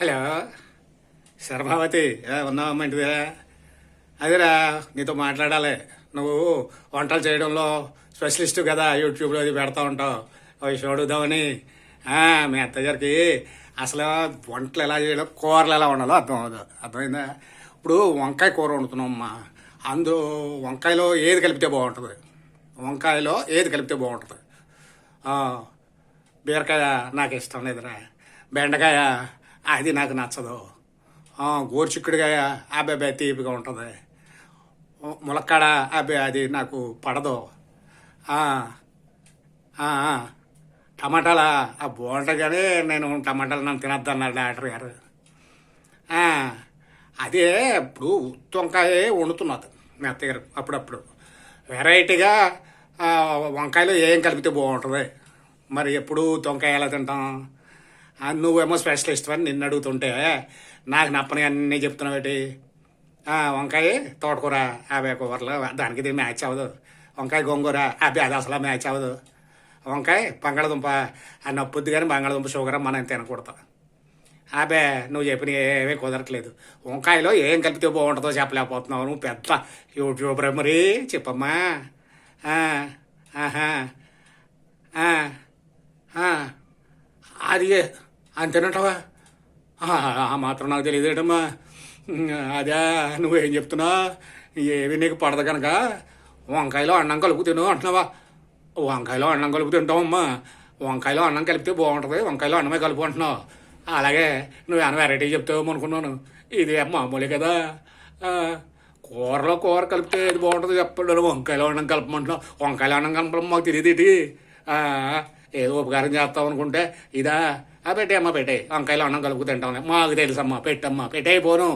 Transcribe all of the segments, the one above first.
Hello. శర్భావతి ఉన్నావమ్మా ఇంటిదే అదేరా నీతో మాట్లాడాలి. నువ్వు వంటలు చేయడంలో స్పెషలిస్ట్ కదా యూట్యూబ్లో అది పెడతా ఉంటావు. అవి చూడుదామని మీ అత్తగారికి అసలు వంటలు ఎలా చేయడం కూరలు ఎలా వండాలో అర్థం అవ్వదు. అర్థమైందా? ఇప్పుడు వంకాయ కూర వండుతున్నాం అమ్మా. అందులో వంకాయలో ఏది కలిపితే బాగుంటుంది? వంకాయలో ఏది కలిపితే బాగుంటుంది? బీరకాయ నాకు ఇష్టం లేదురా. బెండకాయ అది నాకు నచ్చదు. ఆ, గోరుచిక్కుడుకాయ అబ్బాయి తీపిగా ఉంటుంది. ములక్కాడ అబ్బాయి అది నాకు పడదు. ఆ, టమాటాల ఆ బాగుంటుంది కానీ నేను టమాటాలు నన్ను తినద్దు డాక్టర్ గారు. అదే ఇప్పుడు వంకాయ వండుతున్నది మీ అత్తగారు అప్పుడప్పుడు. వెరైటీగా వంకాయలు వంకాయలో ఏం కలిపితే బాగుంటుంది? మరి ఎప్పుడు వంకాయ ఎలా తింటాం? నువ్వేమో స్పెషలిస్ట్ అని నిన్ను అడుగుతుంటే నాకు నప్పని అన్నీ చెప్తున్నావేటి? వంకాయ తోటకూర యాభై కూరలు దానికి ఇది మ్యాచ్ అవ్వదు. వంకాయ గోంగూర అవి అది అసలు మ్యాచ్ అవ్వదు. వంకాయ బంగాళదుంప ఆ నొప్పుద్ది కానీ బంగాళదుంప షుగర్ మనం తినకూడదు. అబే నువ్వు చెప్పిన ఏమీ కుదరట్లేదు. వంకాయలో ఏం కలిపితే బాగుంటుందో చెప్పలేకపోతున్నావు. నువ్వు పెద్ద యూట్యూబర్ మరి చెప్పమ్మా. ఆహా, అది అంతేనంటావా? ఆ మాత్రం నాకు తెలియదేటమ్మా అదే నువ్వేం చెప్తున్నా? ఏవి నీకు పడదు కనుక వంకాయలో అన్నం కలుపు తిను అంటున్నావా? వంకాయలో అన్నం కలుపు తింటావమ్మా. వంకాయలో అన్నం కలిపితే బాగుంటుంది వంకాయలో అన్నమే కలుపు అంటున్నావు. అలాగే నువ్వేమైనా వెరైటీ చెప్తావేమో అనుకున్నాను. ఇది మామూలే కదా. కూరలో కూర కలిపితే ఏది బాగుంటుంది చెప్పండి. వంకాయలో అన్నం కలపమంటున్నావు. వంకాయలో అన్నం కలపడం మాకు తెలియదు ఇది ఏదో ఉపకారం చేస్తావు అనుకుంటే ఇదా. ఆ పెట్టే అమ్మ పెట్టే. వంకాయలు అన్నం కలుపు తింటాం మాకు తెలుసమ్మా పెట్టమ్మా పెట్టే పోను.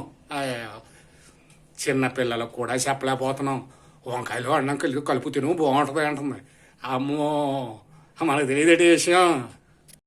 చిన్న పిల్లలకు కూడా చెప్పలేకపోతున్నాం. వంకాయలు అన్నం కలిపి కలుపు తిను బాగుంటుంది అంటుంది. అమ్మో. మనకు తెలియదేటి విషయం.